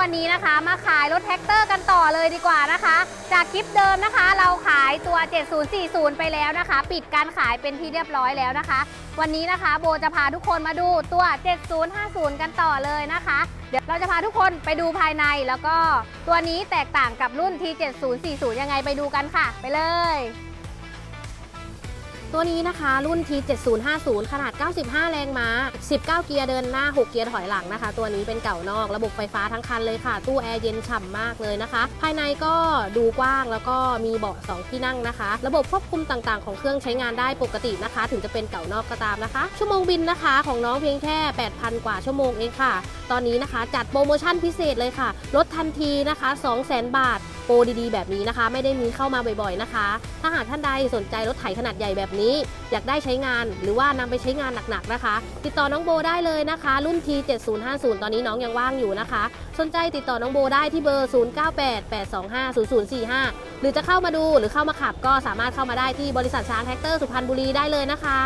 วันนี้นะคะ มาขายรถแท็กเตอร์กันต่อเลยดีกว่านะคะ จากคลิปเดิมนะคะ เราขายตัว 7040 ไปแล้วนะคะ ปิดการขายเป็นที่เรียบร้อยแล้วนะคะ วันนี้นะคะโบจะพาทุกคนมาดูตัว 7050 กันต่อเลยนะคะ เดี๋ยวเราจะพาทุกคนไปดูภายในแล้วก็ตัวนี้แตกต่างกับรุ่น T7040 ยังไงไปดูกันค่ะ ไปเลย ตัวนี้นะคะรุ่น T7050 ขนาด 95 แรงม้า 19 เกียร์เดินหน้า 6 เกียร์ถอยหลังนะคะ ตัวนี้เป็นเก่านอกระบบไฟฟ้าทั้งคันเลยค่ะ ตู้แอร์เย็นฉ่ำมากเลยนะคะ ภายในก็ดูกว้างแล้วก็มีเบาะ 2 ที่นั่งนะคะ ระบบควบคุมต่างๆ ของเครื่องใช้งานได้ปกตินะคะ ถึงจะเป็นเก่านอกก็ตามนะคะ ชั่วโมงบินนะคะ ของน้องเพียงแค่ 8,000 กว่าชั่วโมงเองค่ะ ตอนนี้นะคะ จัดโปรโมชั่นพิเศษเลยค่ะ ลดทันทีนะคะ 200,000 บาท โปรดีๆ แบบนี้นะคะ ไม่ได้มีเข้ามาบ่อยๆนะคะ ถ้าหากท่านใดสนใจรถไถขนาดใหญ่แบบนี้ อยากได้ใช้งานหรือว่านำไปใช้งานหนักๆนะคะ ติดต่อน้องโบได้เลยนะคะ รุ่น T7050 ตอนนี้น้องยังว่างอยู่นะคะ สนใจติดต่อน้องโบได้ที่เบอร์ 0988250045 หรือจะเข้ามาดูหรือเข้ามาขับก็สามารถเข้ามาได้ที่บริษัทช้างแท็กเตอร์สุพรรณบุรีได้เลยนะคะ